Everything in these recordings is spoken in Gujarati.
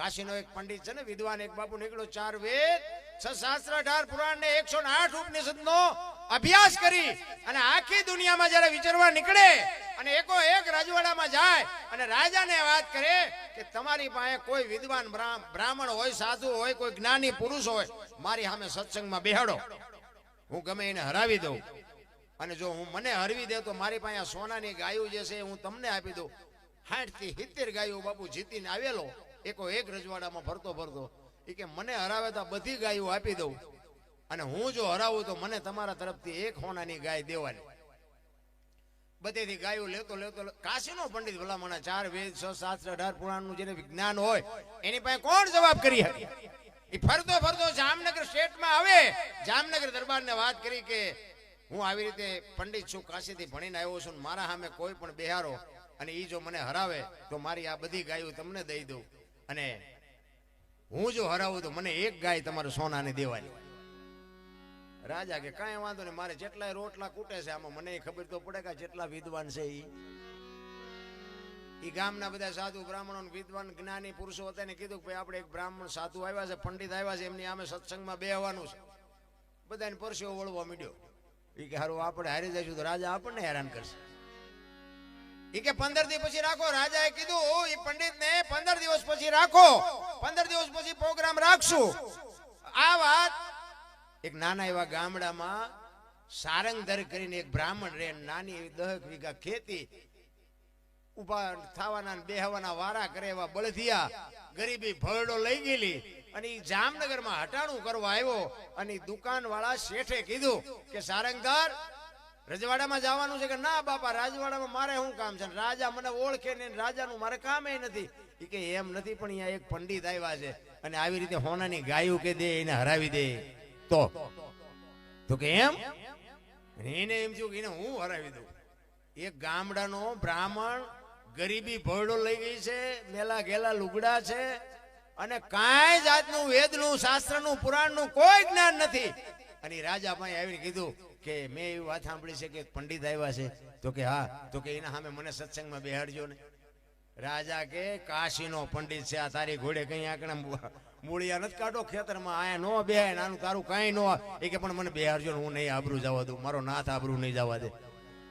કાશીનો એક પંડિત છે ને, વિદ્વાન એક બાપુ નીકળ્યો ચાર વેદ, છ શાસ્ત્ર અઢાર પુરાણ ને એકસો આઠ ઉપનિષદ નો અભ્યાસ કરી અને આખી દુનિયામાં જયારે વિચારવા નીકળે અને એકો એક રાજવાડામાં જાય અને રાજાને વાત કરે કે તમારી પાસે કોઈ વિદ્વાન બ્રા- બ્રાહ્મણ હોય, સાધુ હોય, કોઈ જ્ઞાની પુરુષ હોય, મારી સામે સત્સંગમાં બેહાડો. હું ગમે એને હરાવી દઉં. અને જો હું મને હરવી દે તો મારી પાસે સોનાની ગાયું જે છે હું તમને આપી દઉં. સાઠથી સિત્તેર ગાયો બાપુ જીતીને આવેલો. એકો એક રજવાડામાં ફરતો ફરતો એ કે મને હરાવે તો બધી ગાયો આપી દઉં. અને હું જો હરાવું તો મને તમારા તરફથી એક હોનાની ગાય દેવાની. બધેથી ગાયો લેતો લેતો કાશી કાશીનો પંડિત ભલામણા ચાર વેદ છ શાસ્ત્ર અઢાર પુરાણનું જેને વિજ્ઞાન હોય, એની પાસે કોણ જવાબ કરી શકે? એ ફરતો ફરતો જામનગર સ્ટેટમાં આવે. જામનગર દરબારને વાત કરી કે, હું આવી રીતે પંડિત છું, કાશીથી ભણીને આવ્યો છું મારા સામે કોઈ પણ બેહારો અને એ જો મને હરાવે તો મારી આ બધી ગાયો તમને દઈ દઉં. અને હું જો હરાવું તો મને એક ગાય તમારે સોનાને દેવાની રાજા કે કાંઈ વાંધો નહીં, મારે જેટલાય રોટલા કૂટે છે, આમાં મને ખબર તો પડે કે જેટલા વિદ્વાન છે એ ઈ ગામના બધા સાધુ બ્રાહ્મણો વિદ્વાન જ્ઞાની પુરુષો હતા એને કીધું કે ભાઈ આપણે એક બ્રાહ્મણ સાધુ આવ્યા છે, પંડિત આવ્યા છે, એમની આમે સત્સંગમાં બેહવાનું છે. બધાને પરસ્યો વળવા માંડ્યો. એ કે હારું, આપણે હારી જઈશું તો રાજા આપણને હેરાન કરશે. ઈ કે પંદર દિવસ પછી રાખો. રાજાએ કીધું એ પંડિત ને પંદર દિવસ પછી રાખો. પંદર દિવસ પછી પ્રોગ્રામ રાખશું. આ વાત એક નાના એવા ગામડામાં સારંગધર કરીને એક બ્રાહ્મણ રે નાની એવી દહક વીઘા ખેતી ઊભા થવાના બેહવાના વારા કરે એવા બળધિયા ગરીબી ભરડો લઈ ગયેલી અને એ જામનગરમાં હટાણું કરવા આવ્યો અને દુકાન દુકાનવાળા શેઠે કીધું કે, સારંગધર રજવાડામાં જવાનું છે કે ના બાપા, રાજવાડામાં મારે શું કામ છે? રાજા મને ઓળખે ને રાજાનું મારે કામ એ નથી. એ કે એમ નથી, પણ અહીંયા એક પંડિત આવ્યા છે અને આવી રીતે હોનાની ગાયું કે દે, એને હરાવી દે. તો? તો કે એમ? એને એમ થયું કે એને હું હરાવી દઉં? એક ગામડાનો બ્રાહ્મણ ગરીબી ભરડો લઈ ગઈ છે, મેલા ગેલા લુગડા છે અને કાંઈ જાતનું વેદનું શાસ્ત્રનું પુરાણનું કોઈ જ્ઞાન નથી. અને રાજા પાસે આવીને કીધું કે મેં એવી વાત સાંભળી છે કે પંડિત આવ્યા છે. તો કે હા, તો કે એના સામે મને સત્સંગમાં બેહાડજો ને. રાજા કે, કાશીનો પંડિત છે, આ તારી ઘોડે કઈ આકડા મૂળિયા નથી કાઢો ખેતરમાં, આયા નો બેહાય નાનું તારું કાંઈ નો એ કે, પણ મને બેહાડજો હું નહીં આબરું જવા દઉં, મારો નાથ આબરું નહીં જવા દે.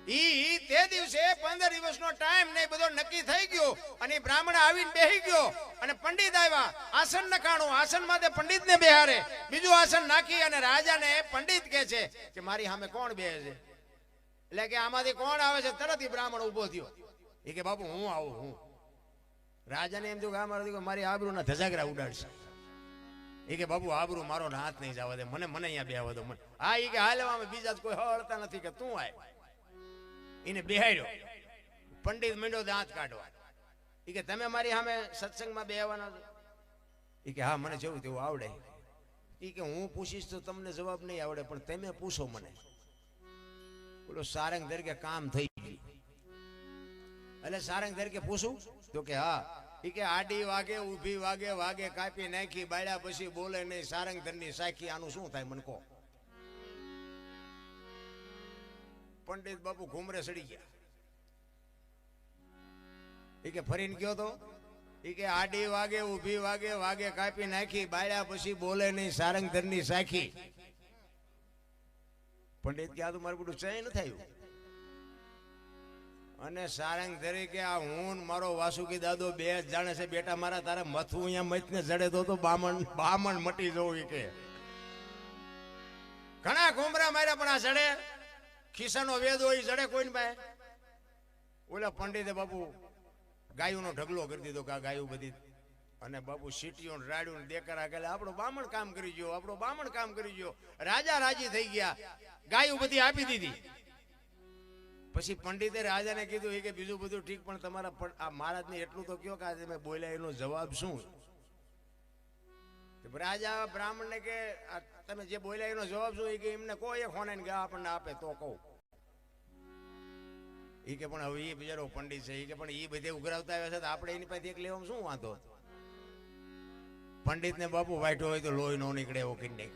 ઈ તે દિવસે પંદર દિવસનો ટાઈમ ને બધો નક્કી થઈ ગયો અને બ્રાહ્મણ આવીને બેહી ગયો. અને પંડિત આવ્યા. આસન નખાણું આસન માટે પંડિત ને બેહારે બીજું આસન નાખી અને રાજાને પંડિત કે છે કે મારી સામે કોણ બેહે છે? એટલે કે આમાંથી કોણ આવે છે? તરત ઈ બ્રાહ્મણ ઊભો થયો. એ કે બાપુ હું આવું હું. રાજાને એમ જો કે મારી મારો આબરૂના ધજાગરા ઉડાડશે. એ કે બાપુ આબરૂ મારો હાથ નહીં જવા દે. મને મને અહીંયા બેહવા દો. મને હા એ કે હાલવામાં બીજા કોઈ હળતા નથી કે તું આય. એને બેહાડ્યો પંડિત મીંડો દાંત કાઢવા. એ કે, તમે મારી સામે સત્સંગમાં બેહવાના છો? એ કે, હા, મને જેવું તેવું આવડે. એ કે, હું પૂછીશ તો તમને જવાબ નહીં આવડે, પણ તમે પૂછો મને. બોલો, સારંગ તરીકે કામ થઈ ગયું. એટલે સારંગ તરીકે પૂછું? તો કે, હા. ઈ કે, આડી વાગે, ઊભી વાગે વાગે કાપી નાખી, બાળ્યા પછી બોલે નહીં, સારંગ ધરની સાખી, આનું શું થાય મને કહો. પંડિત બાપુ ઘુમરે સડી ગયા. એ કે ફરીને ગયો તો? એ કે આડી વાગે, ઊભી વાગે વાગે કાપી નાખી, બાળ્યા પછી બોલે નહીં સારંગ ધરની સાખી. પંડિત કે આ તો મારું બધું ચય ન થયું. અને સારંગ તરીકે આ હું મારો વાસુકી દાદો બે જાણે છે, બેટા મારા તારે મથું અહીંયા મથને જડે તો તો બામણ બામણ મટી જવું કે. ઘણા ઘુમરા માર્યા પણ આ જડે. ખિસ્સાનો વેદ હોય જડે કોઈને ભાઈ ઓલા પંડિતે બાપુ ગાયુંનો ઢગલો કરી દીધો કે આ ગાયું બધી. અને બાપુ સીટીઓ રાડ્યું દેકરા ગયેલે આપણો બામણ કામ કરી ગયો, આપણો બામણ કામ કરી ગયો. રાજા રાજી થઈ ગયા. ગાયું બધી આપી દીધી. પછી પંડિતે રાજાને કીધું કે બીજું બધું ઠીક, પણ તમારા આ મહારાજને એટલું તો કયો કે મેં બોલ્યા એનો જવાબ શું? રાજા બ્રાહ્મણને કે આ તમે જે બોલ્યા એનો જવાબ શું કે એમને કોઈ ખોને કે આપણને આપે, તો કહું. એ કે પણ હવે એ બિચારો પંડિત છે એ કે પણ એ બધે ઉઘરાવતા આવ્યા છે, તો આપણે એની પાસે એક લેવામાં શું વાંધો? પંડિતને બાપુ વાઈટો હોય તો લોહી નો નીકળે એવો કિંડે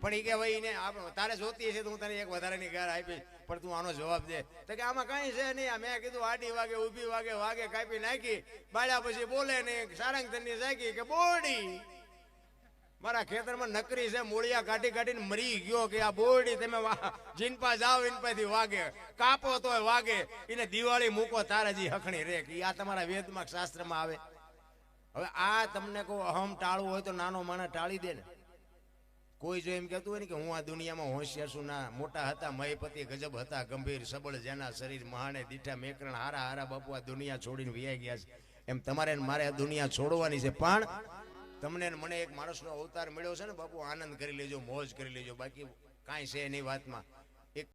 પણ એ કે ભાઈ એને આપ- તારે જોતી હશે તો હું તને એક વધારાની ગાર આપીશ, પણ તું આનો જવાબ દે. તો કે આમાં કઈ છે નહીં મેં કીધું આડી વાગે, ઊભી વાગે વાગે કાપી નાખી, બાળ્યા પછી બોલે નહીં સારંગ તને જાગી કે બોડી મારા ખેતરમાં નકરી છે, મૂળિયા કાઢી કાઢીને મરી ગયો કે આ બોરડી તમે જીનપા જાઓ ઇનપાથી વાગે. કાપો તોય વાગે. એને દિવાળી મૂકો તારાજી હખણી રે કે આ તમારા વેદમાં શાસ્ત્રમાં આવે. હવે આ તમને કહું, અહમ ટાળવું હોય તો નાનો માણસ ટાળી દે ને. કોઈ જો એમ કહેતું હોય ને કે હું આ દુનિયામાં હોશિયાર છું, ના, મોટા હતા મહીપતિ ગજબ હતા, ગંભીર, સબળ, જેના શરીર મહાને, દીઠા, મેકરણ, હારા હારા બાપુ આ દુનિયા છોડીને વ્યાઈ ગયા છે. એમ તમારે મારે આ દુનિયા છોડવાની છે. પણ તમને મને એક માણસનો અવતાર મળ્યો છે ને, બાપુ આનંદ કરી લેજો, મોજ કરી લેજો, બાકી કાંઈ છે નહીં વાતમાં.